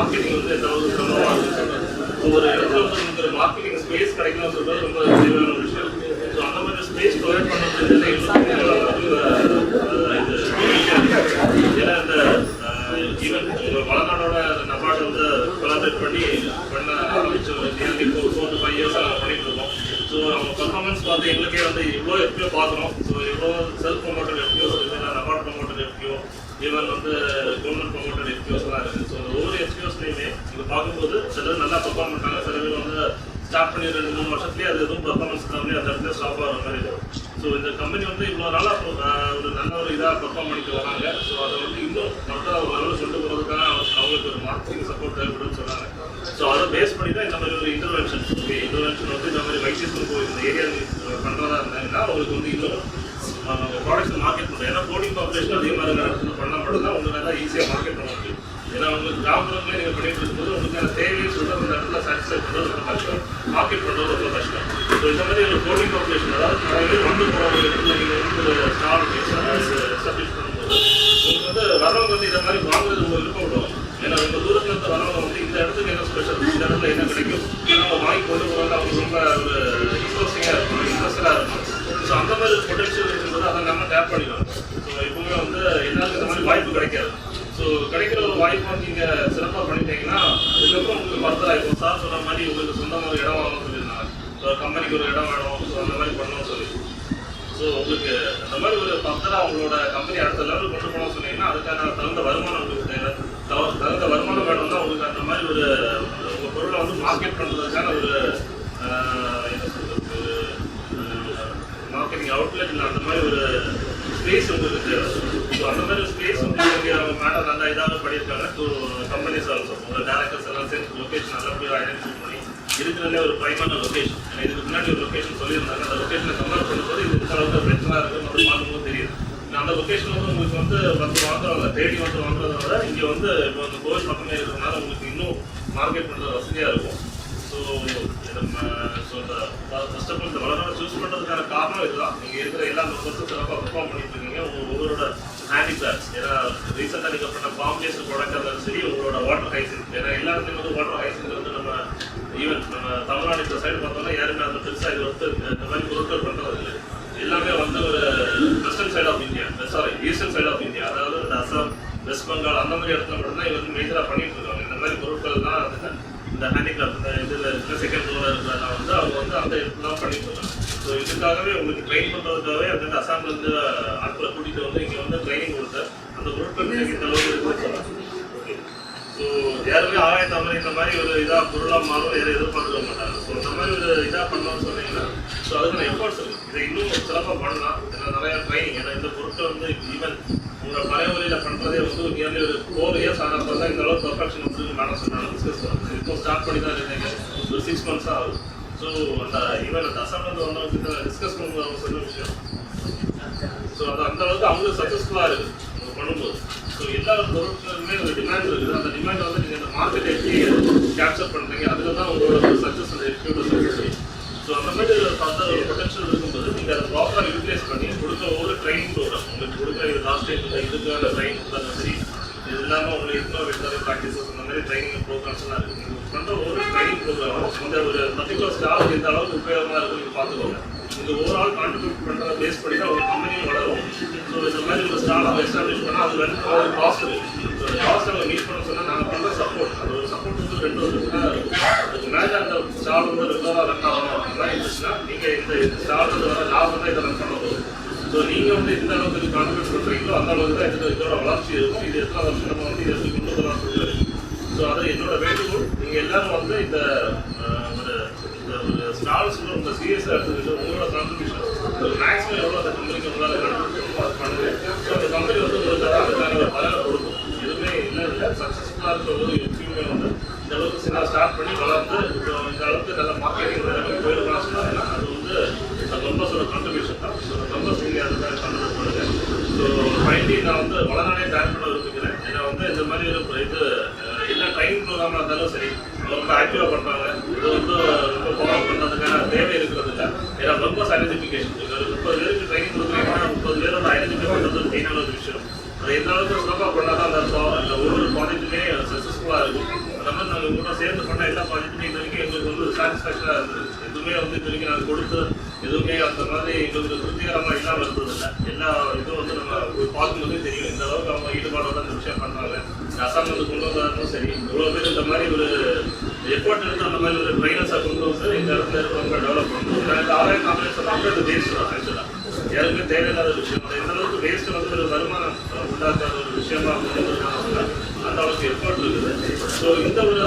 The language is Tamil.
மார்க்கெட்டிங் வந்து எந்த அளவுக்கு சிரமமாக ஒரு இடத்துல வந்து ஒரு மார்க்கெட்டிங் ஸ்பேஸ் கிடைக்கணும்னு சொல்றது ரொம்ப தேவையான விஷயம் ஸோ அந்த மாதிரி ஸ்பேஸ் ப்ரொவைட் பண்ணுறது முடியாது ஏன்னா இந்த ஈவன் வளநாடோட நபார்டு வந்து கொலாபரேட் பண்ணி பண்ண ஆரம்பிச்சு nearly four four to five இயர்ஸாக பண்ணிட்டு இருக்கோம் ஸோ அவங்க பர்ஃபார்மன்ஸ் பார்த்து எங்களுக்கே வந்து இவ்வளோ எப்பயோ பார்க்குறோம் ஸோ இவ்வளோ செல்ஃப் ப்ரொமோட்டர் எப்படியோ இல்லைன்னா நபார்டு ப்ரொமோட்டர் எப்பயோ ஈவன் வந்து கவர்மெண்ட் ப்ரொமோட்டர் எப்படியோஸ்லாம் இருக்குது ஸோ ஒவ்வொரு எஃபிஓஸ்லையுமே இங்கே பார்க்கும்போது சிலர் நல்லா பெர்ஃபார்ம் பண்ணுறாங்க சில பேர் வந்து ஸ்டார்ட் பண்ணி ரெண்டு மூணு வருஷத்துலேயே அது எதுவும் பெர்ஃபார்மன்ஸ் இல்லாமலே அந்த இடத்துல ஸ்டாப் ஆகிற மாதிரி இருக்கும் ஸோ இந்த கம்பெனி வந்து இவ்வளோ நாளாக ஒரு நல்ல ஒரு இதாக பெர்ஃபார்ம் பண்ணிட்டு வராங்க. ஸோ அதை வந்து இன்னும் கரெக்டாக ஒரு லெவலில் கொண்டு போகிறதுக்காக அவங்களுக்கு ஒரு மார்க்கெட்டிங் சப்போர்ட் தேவைப்படும்னு சொன்னாங்க. ஸோ அதை பேஸ் பண்ணி தான் இந்த மாதிரி ஒரு இன்டர்வென்ஷன் ஓகே இன்டர்வென்ஷன் வந்து இந்த மாதிரி வைத்தியத்துக்கு இந்த ஏரியா பண்ணுறதா இருந்தாங்கன்னா அவங்களுக்கு வந்து இன்னும் ப்ராடக்ட்ஸ் மார்க்கெட் பண்ணுறோம் ஏன்னா கோடிங் பாப்புலேஷன் அதே மாதிரி இடத்துல பண்ணால் மட்டும்தான் உங்களுக்கு நல்லா ஈஸியாக மார்க்கெட் பண்ண முடியும் ஏன்னா உங்களுக்கு கிராமப்புறங்களே நீங்கள் இருக்கும்போது உங்களுக்கு அந்த தேவையை சொல்லிட்டு அந்த இடத்துல சாட்டிஸ்ஃபை பண்ணுறது ரொம்ப கஷ்டம் மார்க்கெட் பண்ணுறது ரொம்ப கஷ்டம் ஸோ இந்த மாதிரி ஒரு கோடிங் பாப்புலேஷன் அதாவது நிறைய வந்து போகிற இடத்துல நீங்கள் வந்து ஒரு ஸ்டால் எஸ்டாப்ளிஷ் பண்ணும்போது உங்களுக்கு வந்து வரவங்க வந்து இந்த மாதிரி வாங்குறது உங்களுக்கு விருப்பப்படும் ஏன்னா ரொம்ப தூரத்தில் இருந்து வரவங்க வந்து இந்த இடத்துக்கு என்ன ஸ்பெஷல் இந்த இடத்துல என்ன கிடைக்கும் அவங்க வாங்கி கொண்டு போகிறது அவங்க ரொம்ப ஒரு கிடைக்கிற ஒரு வாய்ப்பை நீங்க நீங்கள் சிறப்பாக பண்ணிட்டீங்கன்னா அதுக்கப்புறம் உங்களுக்கு ஃபர்தராக இருக்கும் சார் சொன்ன மாதிரி உங்களுக்கு சொந்தமாக ஒரு இடம் வாங்கணும்னு சொல்லியிருந்தாங்க. ஒரு கம்பெனிக்கு ஒரு இடம் வேணும். ஸோ அந்த மாதிரி பண்ணணும்னு சொல்லி. ஸோ உங்களுக்கு அந்த மாதிரி ஒரு ஃபர்தராக உங்களோட கம்பெனி அடுத்த லெவலுக்கு கொண்டு போகணும்னு சொன்னீங்கன்னா அதுக்கான தகுந்த வருமானம் உங்களுக்கு தேவை. தவ- தகுந்த வருமானம் வேணும்னா உங்களுக்கு அந்த மாதிரி ஒரு உங்கள் பொருளை வந்து மார்க்கெட் பண்ணுறதுக்கான ஒரு என்ன சொல்றது மார்க்கெட்டிங் அவுட்லெட் இல்லை அந்த மாதிரி ஒரு ஸ்பேஸ் உங்களுக்கு தேவை. நல்லா இதாக பண்ணியிருக்காங்க ஸோ கம்பெனிஸ் ஆல்சோ உங்கள் டேரக்டர்ஸ் எல்லாம் சேர்ந்து லொக்கேஷன் நல்லபடியாக ஐடென்டிஃபை பண்ணி இருக்கிறதுலே ஒரு ப்ரைமான லொக்கேஷன் இதுக்கு முன்னாடி ஒரு லொக்கேஷன் சொல்லியிருந்தாங்க. அந்த லொக்கேஷனை கம்பேர் பண்ணும்போது இது இந்த அளவுக்கு பிரச்சனை இருக்குது மட்டும் பார்க்கும்போது தெரியுது. அந்த லொக்கேஷன் வந்து உங்களுக்கு வந்து வந்து வாங்குறவங்க தேடி வந்து வாங்குறத விட இங்கே வந்து இப்போ அந்த கோவில் பக்கமே இருக்கிறதுனால உங்களுக்கு இன்னும் மார்க்கெட் பண்ணுறது வசதியாக இருக்கும். ஸோ நம்ம ஸோ இந்த ஃபர்ஸ்ட் ஆஃப் ஆல் இந்த வளர்ந்து சூஸ் பண்ணுறதுக்கான காரணம் இதுதான். நீங்கள் இருக்கிற எல்லா மெம்பர்ஸும் சிறப்பாக பெர்ஃபார்ம் பண்ணிட்டு இருக்கீங்க. உங்கள் ஒவ்வொருவரோட ஹேண்டிகிராஃப்ட்ஸ் ரீசெண்டாக நீங்கள் பண்ண ஃபார்முலேஷன் ப்ராடக்ட் இருந்தாலும் சரி உங்களோட வாட்டர் ஹைசின் ஏன்னா எல்லாருமே வந்து வாட்டர் ஹைசின் வந்து நம்ம ஈவன் நம்ம தமிழ்நாடு இந்த சைடு பார்த்தோம்னா யாருமே அந்த பெருசாக இது வந்து இந்த மாதிரி பொருட்கள் பண்ணுறது இல்லை. எல்லாமே வந்து ஒரு western side of India sorry eastern side of India அதாவது இந்த அசாம் வெஸ்ட் பெங்கால் அந்த மாதிரி இடத்துல மட்டும்தான் இது வந்து மேஜராக பண்ணிட்டு இருக்காங்க. இந்த மாதிரி பொருட்கள் தான் வந்து இந்த ஹேண்டிகிராஃப்ட் இந்த இதில் இருக்கிற செகண்ட் ஃப்ளோரில் இருக்கிறதெல்லாம் வந்து அவங்க வந்து அந்த இடத்துல தான் பண்ணிட்டு இருக்காங்க. ஸோ இதுக்காகவே உங்களுக்கு ட்ரெயின் பண்ணுறதுக்காகவே அந்த அசாம்லேருந்து ஆட்களை கூட்டிகிட்டு வந்து இங்கே வந்து அந்த பொருட்கள் இன்னைக்கு இந்த அளவுக்கு இருக்குன்னு ஸோ யாருமே ஆகாய தாமரை இந்த மாதிரி ஒரு இதாக பொருளாக மாறும் யாரும் எதிர்பார்க்க மாட்டாங்க. ஸோ இந்த மாதிரி ஒரு இதாக பண்ணலாம்னு சொன்னீங்கன்னா ஸோ அதுக்கான எஃபர்ட்ஸ் இருக்கு. இதை இன்னும் சிறப்பாக பண்ணலாம். ஏன்னா நிறைய ட்ரைனிங் ஏன்னா இந்த பொருட்கள் வந்து ஈவன் உங்களை பழைய முறையில் பண்ணுறதே வந்து நியர்லி ஒரு ஃபோர் இயர்ஸ் ஆனப்போ தான் இந்த அளவுக்கு பர்ஃபெக்ஷன் வந்து மேடம் சொன்னாங்க டிஸ்கஸ் இப்போ ஸ்டார்ட் பண்ணி தான் இருக்கீங்க ஒரு சிக்ஸ் மந்த்ஸ் ஆகுது. ஸோ அந்த ஈவன் அந்த அசம்பிள் வந்தவங்க டிஸ்கஸ் பண்ணும்போது அவங்க சொன்ன விஷயம். ஸோ அது அந்த அளவுக்கு அவங்களுக்கு சக்ஸஸ்ஃபுல்லாக இருக்குது பண்ணும்போது ஸோ எல்லா பொருட்களுமே ஒரு டிமாண்ட் இருக்குது. அந்த டிமாண்ட் வந்து நீங்கள் அந்த மார்க்கெட் எப்படி கேப்சர் பண்ணுறீங்க அதில் தான் உங்களோட சக்ஸஸ் அந்த எக்ஸ்பியூட் சக்ஸஸ் ஸோ அந்த மாதிரி பார்த்தா ஒரு பொட்டன்ஷியல் இருக்கும்போது நீங்கள் அதை ப்ராப்பராக யூட்டிலைஸ் பண்ணி கொடுக்க ஒரு ட்ரைனிங் ப்ரோக்ராம் உங்களுக்கு கொடுக்குற இது லாஸ்ட் டைம் இந்த இதுக்கான ட்ரைனிங் அந்த மாதிரி இது இல்லாமல் உங்களுக்கு இன்னும் வெட்டரி ப்ராக்டிசஸ் அந்த மாதிரி ட்ரைனிங் ப்ரோக்ராம்ஸ்லாம் இருக்குது நீங்கள் பண்ணுற ஒரு ட்ரைனிங் ப்ரோக்ராம் இந்த ஒரு பர்டிகுலர் ஸ்டாஃப் எந்த அளவுக்கு உபயோகமாக இருக்கும் நீங்கள் பார்த்துக்கோங்க. இது ஓவரால் கான்ட்ரிபியூட் பண்ணுறத பேஸ் பண்ணி தான் ஒரு கம்பெனியும் வளரும். ஸோ இந்த மாதிரி ஒரு ஸ்டார்ட் எஸ்டாப்ளிஷ் பண்ணால் அது வந்து ஒரு காஸ்ட் இருக்குது காஸ்ட் அவங்க மீட் பண்ண சொன்னால் நாங்கள் பண்ணுற சப்போர்ட் அது ஒரு சப்போர்ட் வந்து ரெண்டு வருஷத்துக்கு அதுக்கு மேலே அந்த ஸ்டால் வந்து ரெகுலராக ரன் ஆகணும் அப்படின்னா இருந்துச்சுன்னா நீங்கள் இந்த ஸ்டால் வந்து வர லாபம் தான் இதை ரன் பண்ண போகுது. ஸோ நீங்கள் வந்து எந்த அளவுக்கு கான்ட்ரிபியூட் பண்ணுறீங்களோ அந்த அளவுக்கு தான் இதோட இதோட வளர்ச்சி இருக்கும். இது எத்தனை வருஷம் நம்ம வந்து இதை கொண்டு வரலாம் ஸோ அது என்னோட வேண்டுகோள். நீங்கள் எல்லாரும் வந்து இந்த ஒரு இந்த ஒரு ஸ்டால்ஸ் உங்கள் சிஎஸ்ஆர் எடுத்துக்கிட்டு உங்களோட கான்ட்ரிபியூஷன் ஒரு மேக்ஸிமம் எவ்வளோ அந்த கம்பெனிக்கு உங்களால் கான்ட்ரிபியூட் பண்ணுங்க ஸோ அந்த கம்பெனி வந்து உங்களுக்கு அதுக்கான ஒரு பலனை கொடுக்கும் எதுவுமே இல்லை இல்லை சக்ஸஸ்ஃபுல்லாக இருக்கிற ஒரு எப்பயுமே வந்து இந்த அளவுக்கு சின்ன ஸ்டார்ட் பண்ணி வளர்ந்து இப்போ இந்த அளவுக்கு நல்ல மார்க்கெட்டிங் நிலைமைக்கு போயிருக்கலாம் சொன்னாங்கன்னா அது வந்து அது மெம்பர்ஸோட கான்ட்ரிபியூஷன் தான் ஸோ மெம்பர்ஸ் நீங்கள் அதுக்காக கான்ட்ரிபியூட் பண்ணுங்க ஸோ ஃபைனலி நான் வந்து வளநாடே தயார் பண்ண விரும்புகிறேன் ஏன்னா வந்து இந்த மாதிரி ஒரு இது அஹ், எல்லா ட்ரைனிங் ப்ரோக்ராமாக இருந்தாலும் சரி ரொம்ப ஆக்டிவாக பண்ணுறாங்க இது வந்து ரொம்ப ஃபாலோ பண்ணுறதுக்கான தேவை இருக்கிறது இல்லை ஏன்னா மெம்பர்ஸ் ஐடென்டிஃபிகேஷன் முப்பது பேருக்கு ட்ரைனிங் கொடுக்குறீங்கன்னா முப்பது பேரோட ஐடென்டிஃபை பண்ணுறது மெயினான ஒரு விஷயம். அது எந்த அளவுக்கு சிறப்பாக பண்ணால் தான் அந்த pro- அந்த ஒவ்வொரு ப்ராஜெக்ட்டுமே சக்ஸஸ்ஃபுல்லாக இருக்கும். அந்த மாதிரி நாங்கள் கூட சேர்ந்து பண்ண எல்லா ப்ராஜெக்ட்டுமே இது வரைக்கும் எங்களுக்கு வந்து சாட்டிஸ்ஃபேக்ஷனாக இருந்தது. எதுவுமே வந்து இது வரைக்கும் நாங்கள் கொடுத்து எதுவுமே அந்த மாதிரி எங்களுக்கு திருப்திகரமாக இல்லாமல் இருந்ததில்ல எல்லா இதுவும் வந்து நம்ம பார்க்கும்போதே தெரியும். இந்த அளவுக்கு அவங்க ஈடுபாடோட அந்த விஷயம் பண்ணுறாங்க அசாம் வந்து கொண்டு வந்தாலும் சரி இவ்வளோ பேர் இந்த மாதிரி ஒரு எஃபோர்ட் எடுத்து அந்த மாதிரி ஒரு ட்ரைனர்ஸாக கொண்டு வந்து இந்த இடத்துல இருக்கிறவங்க டெவலப் பண்ணணும். எனக்கு ஆதாய காம்பினேஷன் சொன்னாங்க அது வேஸ்ட் தான் ஆக்சுவலாக யாருக்குமே தேவையில்லாத விஷயம். அது எந்த அளவுக்கு வேஸ்ட் வந்து ஒரு வருமானம் உண்டாக்காத ஒரு விஷயமா கொண்டு வந்தாங்க அந்த அளவுக்கு எஃபோர்ட் இருக்குது. ஸோ இந்த ஒரு